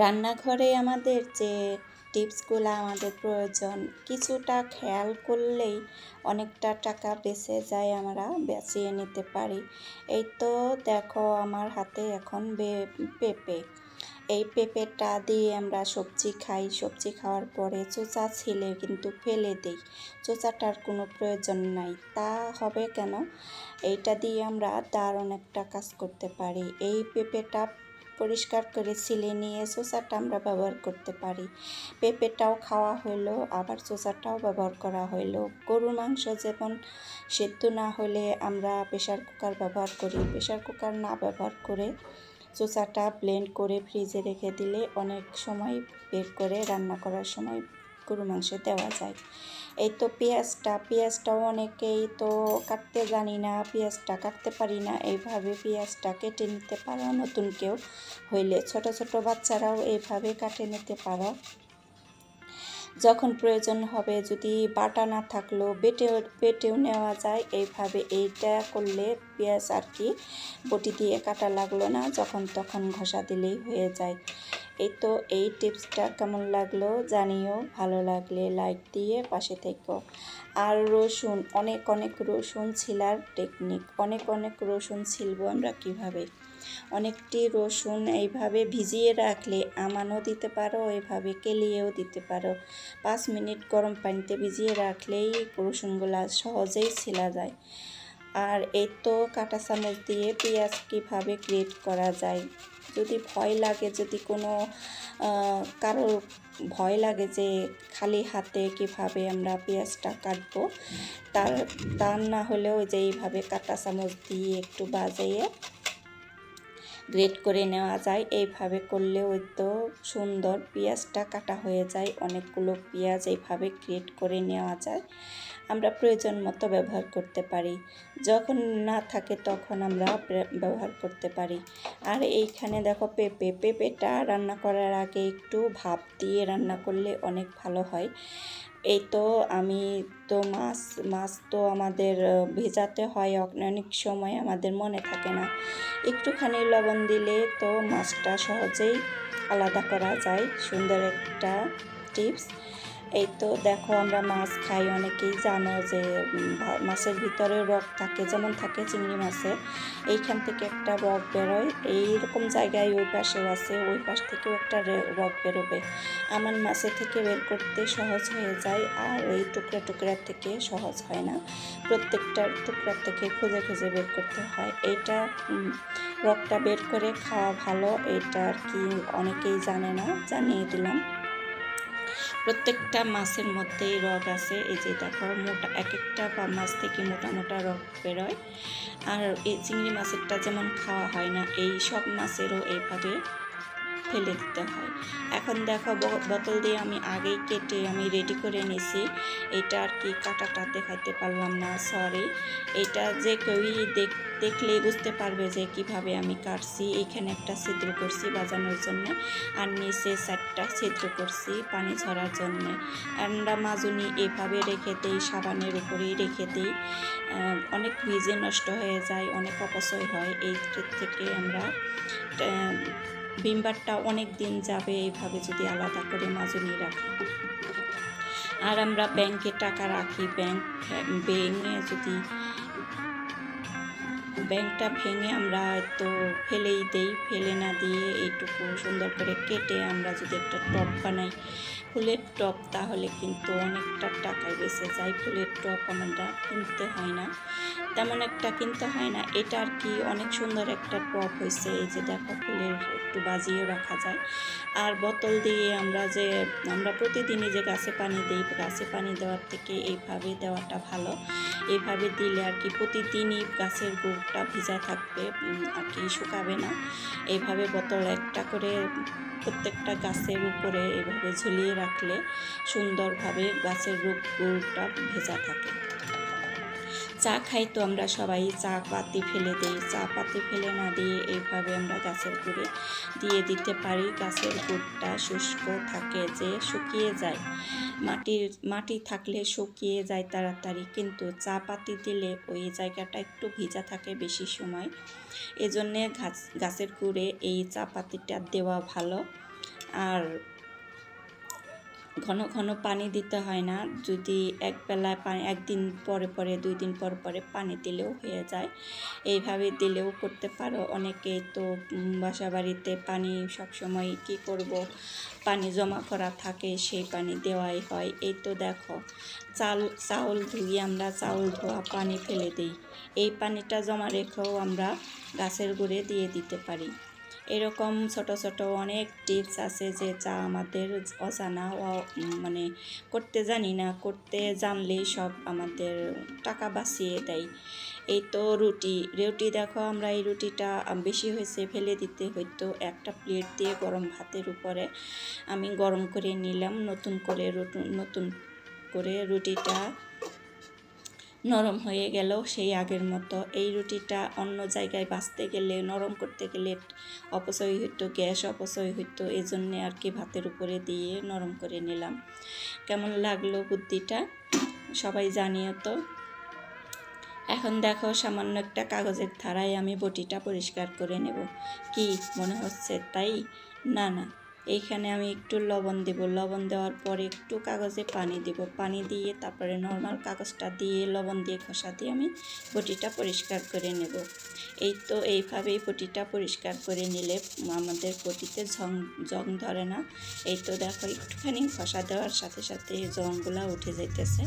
রান্নাঘরে আমাদের যে টিপসগুলো আমাদের প্রয়োজন, কিছুটা খেয়াল করলেই অনেকটা টাকা বেঁচে যায় আমরা, বেঁচিয়ে নিতে পারি। এই তো দেখো আমার হাতে এখন পেঁপে। এই পেঁপেটা দিয়ে আমরা সবজি খাই। সবজি খাওয়ার পরে চোচা ছিলে কিন্তু ফেলে দিই। চোচাটার কোনো প্রয়োজন নাই। তা হবে কেন? এইটা দিয়ে আমরা দারুণ একটা কাজ করতে পারি। এই পেঁপেটা পরিষ্কার করে ছিলে নিয়ে সোসাটা আমরা ব্যবহার করতে পারি। পেঁপেটাও খাওয়া হইল, আবার সোসাটাও ব্যবহার করা হইল। গরুর মাংস যেমন সেদ্ধ না হলে আমরা প্রেশার কুকার ব্যবহার করি। প্রেশার কুকার না ব্যবহার করে সোসাটা ব্লেন্ড করে ফ্রিজে রেখে দিলে অনেক সময় বের করে রান্না করার সময় গরু মাংসে দেওয়া যায়। এই তো পেঁয়াজটা, পেঁয়াজটাও অনেকেই তো কাটতে জানি না, পেঁয়াজটা কাটতে পারি না। এইভাবে পেঁয়াজটা কেটে নিতে পারো, নতুন কেউ হইলে। ছোট ছোট বাচ্চারাও এইভাবে কাটে নিতে পারো। যখন প্রয়োজন হবে, যদি বাটা না থাকলেও বেটেও বেটেও নেওয়া যায়। এইভাবে এইটা করলে পেঁয়াজ আর কি বটি দিয়ে কাটা লাগল না, যখন তখন ঘষা দিলেই হয়ে যায়। এই তো এই টিপসটা কেমন লাগল জানিও। ভালো লাগলে লাইক দিয়ে পাশে থেকো। আর রসুন, অনেক অনেক রসুন ছিলার টেকনিক অনেক অনেক রসুন ছিলবো আমরা কীভাবে? অনেকটি রসুন এইভাবে ভিজিয়ে রাখলে আমানও দিতে পারো, এভাবে কেলিয়েও দিতে পারো। পাঁচ মিনিট গরম পানিতে ভিজিয়ে রাখলেই রসুনগুলা সহজেই ছিলা যায়। আর এই তো কাঁটা চামচ দিয়ে পেঁয়াজ কীভাবে গ্রেট করা যায়? যদি ভয় লাগে, যদি কোনো কারও ভয় লাগে যে খালি হাতে কীভাবে আমরা পেঁয়াজটা কাটবো, তার তার না হলেও যে এইভাবে কাঁটা চামচ দিয়ে একটু বাজাইয়ে গ্রেট করে নেওয়া যায়। এইভাবে করলে ওই তো সুন্দর পেঁয়াজটা কাটা হয়ে যায়, অনেকগুলো পেঁয়াজ এইভাবে গ্রেট করে নেওয়া যায়। আমরা প্রয়োজন মতো ব্যবহার করতে পারি। যখন না থাকে তখন আমরা ব্যবহার করতে পারি। আর এইখানে দেখো পেঁপে, পেঁপেটা রান্না করার আগে একটু ভাপ দিয়ে রান্না করলে অনেক ভালো হয়। এই তো আমি তো মাছ মাছ তো আমাদের ভেজাতে হয় অনেক সময়, আমাদের মনে থাকে না। একটুখানি লবণ দিলে তো মাছটা সহজেই আলাদা করা যায়। সুন্দর একটা টিপস। এই তো দেখো আমরা মাছ খাই, অনেকেই জানো যে মাছের ভিতরে রক থাকে, যেমন থাকে চিংড়ি মাছে। এইখান থেকে একটা রক বেরোয়, এইরকম জায়গায় ওই পাশেও আছে, ওই পাশ থেকেও একটা রক বেরোবে। আমার মাছের থেকে বের করতে সহজ হয়ে যায়, আর ওই টুকরা টুকরা থেকে সহজ হয় না। প্রত্যেকটার টুকরা থেকে খুঁজে খুঁজে বের করতে হয়। এইটা রকটা বের করে খাওয়া ভালো এটা আর কি অনেকেই জানে না, জানিয়ে দিলাম। প্রত্যেকটা মাছের মধ্যেই রগ আছে। এই যে দেখো, মোটা এক একটা মাছ থেকে মোটা মোটা রগ বেরোয়। আর এই চিংড়ি মাছেরটা যেমন খাওয়া হয় না, এই সব মাছেরও এইভাবে ফেলে দিতে হয়। এখন দেখো বোতল দিয়ে আমি আগেই কেটে আমি রেডি করে নিছি। এটা আর কি কাটাটা দেখাইতে পারলাম না সরি এটা যে কেউই দেখ দেখলে বুঝতে পারবে যে কীভাবে আমি কাটছি। এখানে একটা ছিদ্র করছি বাজানোর জন্য আর নিচে চারটা ছিদ্র করছি পানি ঝরার জন্য। আমরা মাজুনি এভাবে রেখে দিই, সাবানের উপরেই রেখে দিই। অনেক ভিজে নষ্ট হয়ে যায়, অনেক অপচয় হয়। এই থেকে আমরা বিমবারটা অনেক দিন যাবে এইভাবে যদি আলাদা করে মাজুনি রাখি। আর আমরা ব্যাংকে টাকা রাখি, ব্যাংক ভেঙে যদি ব্যাংকটা ভেঙে আমরা তো ফেলেই দেই, ফেলে না দিয়ে এইটুকু সুন্দর করে কেটে আমরা যদি একটা টপ বানাই ফুলের টপ তাহলে কিন্তু অনেকটা টাকায় বেঁচে যায়। ফুলের টপ আমরা কিনতে হয় না। তেমন একটা কিনতে হয় না। এটা আর কি অনেক সুন্দর একটা টপ হয়েছে এই যে দেখো ফুলের একটু বাজিয়ে রাখা যায়। আর বোতল দিয়ে আমরা যে, আমরা প্রতিদিনই যে গাছে পানি দিই, গাছে পানি দেওয়ার থেকে এইভাবে দেওয়াটা ভালো। এইভাবে দিলে আর কি প্রতিদিনই গাছের গুড়টা ভিজা থাকবে আর কি শুকাবে না। এইভাবে বোতল একটা করে প্রত্যেকটা গাছের উপরে এভাবে ঝুলিয়ে রাখলে সুন্দরভাবে গাছের গুড়টা ভেজা থাকে। চা খাই তো আমরা সবাই চা পাতি ফেলে দিই, চা পাতি ফেলে না দিয়ে এইভাবে আমরা গাছের গুঁড়ে দিয়ে দিতে পারি। গাছের গুড়টা শুষ্ক থাকে যে শুকিয়ে যায়। মাটির, মাটি থাকলে শুকিয়ে যায় তাড়াতাড়ি, কিন্তু চা পাতি দিলে ওই জায়গাটা একটু ভিজা থাকে বেশি সময়। এজন্যে গাছ, গাছের গুঁড়ে এই চা পাতিটা দেওয়া ভালো। আর ঘন ঘন পানি দিতে হয় না। যদি এক বেলায় পানি, একদিন পরে পরে, দুই দিন পর পরে পানি দিলেও হয়ে যায়। এইভাবে দিলেও করতে পারো। অনেকেই তো বাসা বাড়িতে পানি সবসময় কি করব? পানি জমা করা থাকে, সেই পানি দেওয়াই হয়। এই তো দেখো, চাল, চাউল ধুয়ে আমরা চাউল ধোয়া পানি ফেলে দিই। এই পানিটা জমা রেখেও আমরা গাছের গুঁড়ে দিয়ে দিতে পারি। এরকম ছোট ছোট অনেক টিপস আছে যে চা আমাদের অজানা মানে করতে জানি না, করতে জানলেই সব আমাদের টাকা বাঁচিয়ে দেয়। এই তো রুটি। রুটি দেখো, আমরা এই রুটিটা বেশি হয়েছে ফেলে দিতে, হয়তো একটা প্লেট দিয়ে গরম ভাতের উপরে আমি গরম করে নিলাম। নতুন করে নতুন করে রুটিটা নরম হয়ে গেল সেই আগের মতো। এই রুটিটা অন্য জায়গায় বাঁচতে গেলে, নরম করতে গেলে অপচয় হইতো, গ্যাস অপচয় হইতো। এই জন্যে আর কি ভাতের উপরে দিয়ে নরম করে নিলাম। কেমন লাগল বুদ্ধিটা? সবাই জানিও তো। এখন দেখো সামান্য একটা কাগজের ধারায় আমি বটিটা পরিষ্কার করে নেব। কি মনে হচ্ছে, তাই? না না। এইখানে আমি একটু লবণ দেব। লবণ দেওয়ার পরে একটু কাগজে পানি দেব। পানি দিয়ে তারপরে নর্মাল কাগজটা দিয়ে লবণ দিয়ে খসা দিয়ে আমি বটিটা পরিষ্কার করে নেব। এই তো এইভাবেই বটিটা পরিষ্কার করে নিলে আমাদের বটিতে ঝং, জং ধরে না। এই তো দেখো একটুখানি খসা দেওয়ার সাথে সাথে জংগুলা উঠে যাইতেছে।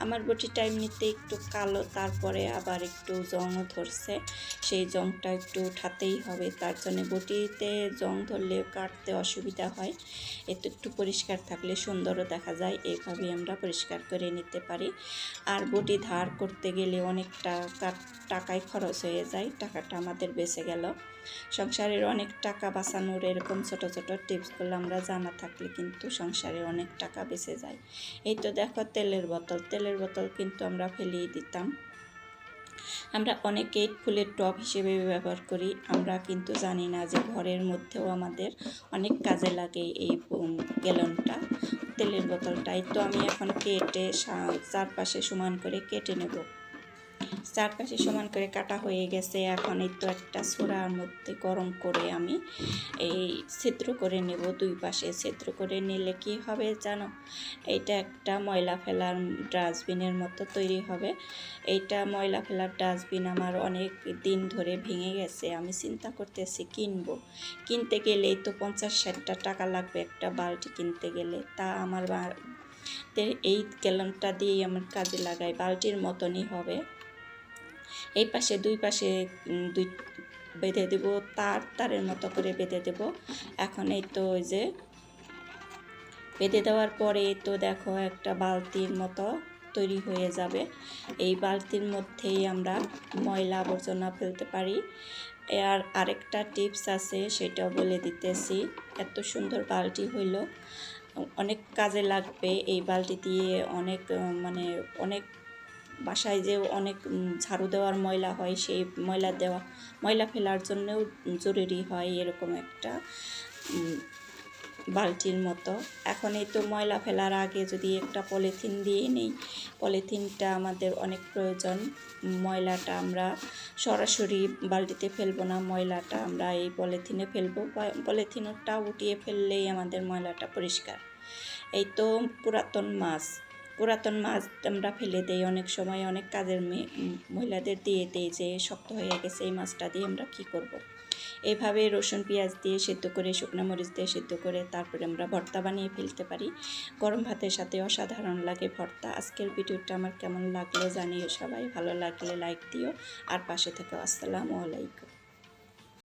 আমার বটিটা এমনিতে একটু কালো, তারপরে আবার একটু জংও ধরছে। সেই জংটা একটু উঠাতেই হবে। তার জন্য বটিতে জং ধরলে কাটতে অসুবিধা হয়, এতে একটু পরিষ্কার থাকলে সুন্দরও দেখা যায়। এইভাবে আমরা পরিষ্কার করে নিতে পারি। আর বটি ধার করতে গেলে অনেকটা কা- টাকায় খরচ হয়ে যায়। টাকাটা আমাদের বেঁচে গেল। সংসারের অনেক টাকা বাঁচানোর এরকম ছোট ছোট টিপসগুলো আমরা জানা থাকলে কিন্তু সংসারে অনেক টাকা বেঁচে যায়। এই তো দেখো তেলের বোতল। তেলের বোতল কিন্তু আমরা ফেলিয়ে দিতাম। আমরা অনেকেই ফুলের টব হিসেবে ব্যবহার করি, আমরা কিন্তু জানি না যে ঘরের মধ্যেও আমাদের অনেক কাজে লাগে এই গ্যালনটা তেলের বোতলটাই। তো আমি এখন কেটে চারপাশে সমান করে কেটে নেব। চারপাশে সমান করে কাটা হয়ে গেছে। এখন এই তো একটা ছোড়ার মধ্যে গরম করে আমি এই ছিদ্র করে নেব দুই পাশে। ছিদ্র করে নিলে কি হবে জানো? এইটা একটা ময়লা ফেলার ডাস্টবিনের মতো তৈরি হবে। এইটা ময়লা ফেলার ডাস্টবিন আমার অনেক দিন ধরে ভেঙে গেছে। আমি চিন্তা করতেছি কিনবো। কিনতে গেলেই তো পঞ্চাশ ষাটটা টাকা লাগবে একটা বালতি কিনতে গেলে। তা আমার এই গ্যালনটা দিয়েই আমার কাজে লাগাই। বালতির মতনই হবে। এই পাশে দুই পাশে দুই বেঁধে দেব, তার, তারের মতো করে বেঁধে দেব। এখন এই তো ওই যে বেঁধে দেওয়ার পরে তো দেখো একটা বালতির মতো তৈরি হয়ে যাবে। এই বালতির মধ্যেই আমরা ময়লা আবর্জনা ফেলতে পারি। আর আরেকটা টিপস আছে, সেটাও বলে দিতেছি, এত সুন্দর বালতি হইল। অনেক কাজে লাগবে এই বালতি দিয়ে, অনেক মানে অনেক বাসায় যে অনেক ঝাড়ু দেওয়ার ময়লা হয়, সেই ময়লা দেওয়া, ময়লা ফেলার জন্যেও জরুরি হয় এরকম একটা বালতির মতো। এখন এই তো ময়লা ফেলার আগে যদি একটা পলিথিন দিয়ে নেই, পলিথিনটা আমাদের অনেক প্রয়োজন। ময়লাটা আমরা সরাসরি বালতিতে ফেলব না, ময়লাটা আমরা এই পলিথিনে ফেলব। পলিথিনটা উঠিয়ে ফেললেই আমাদের ময়লাটা পরিষ্কার। এই তো পুরাতন মাছ। পুরাতন মাছ আমরা ফেলে দেই। অনেক সময় অনেক কাজের মহিলাদের দিয়ে দেই যে শক্ত হয়ে গেছে এই মাছটা দিয়ে আমরা কি করব। এইভাবে রসুন, পেঁয়াজ দিয়ে সেদ্ধ করে, শুকনো মরিচ দিয়ে সেদ্ধ করে তারপরে আমরা ভর্তা বানিয়ে ফেলতে পারি। গরম ভাতের সাথে অসাধারণ লাগে ভর্তা। আজকের ভিডিওটা আমার কেমন লাগল জানিও সবাই। ভালো লাগলে লাইক দিও। আর পাশে থেকে আসসালামু আলাইকুম।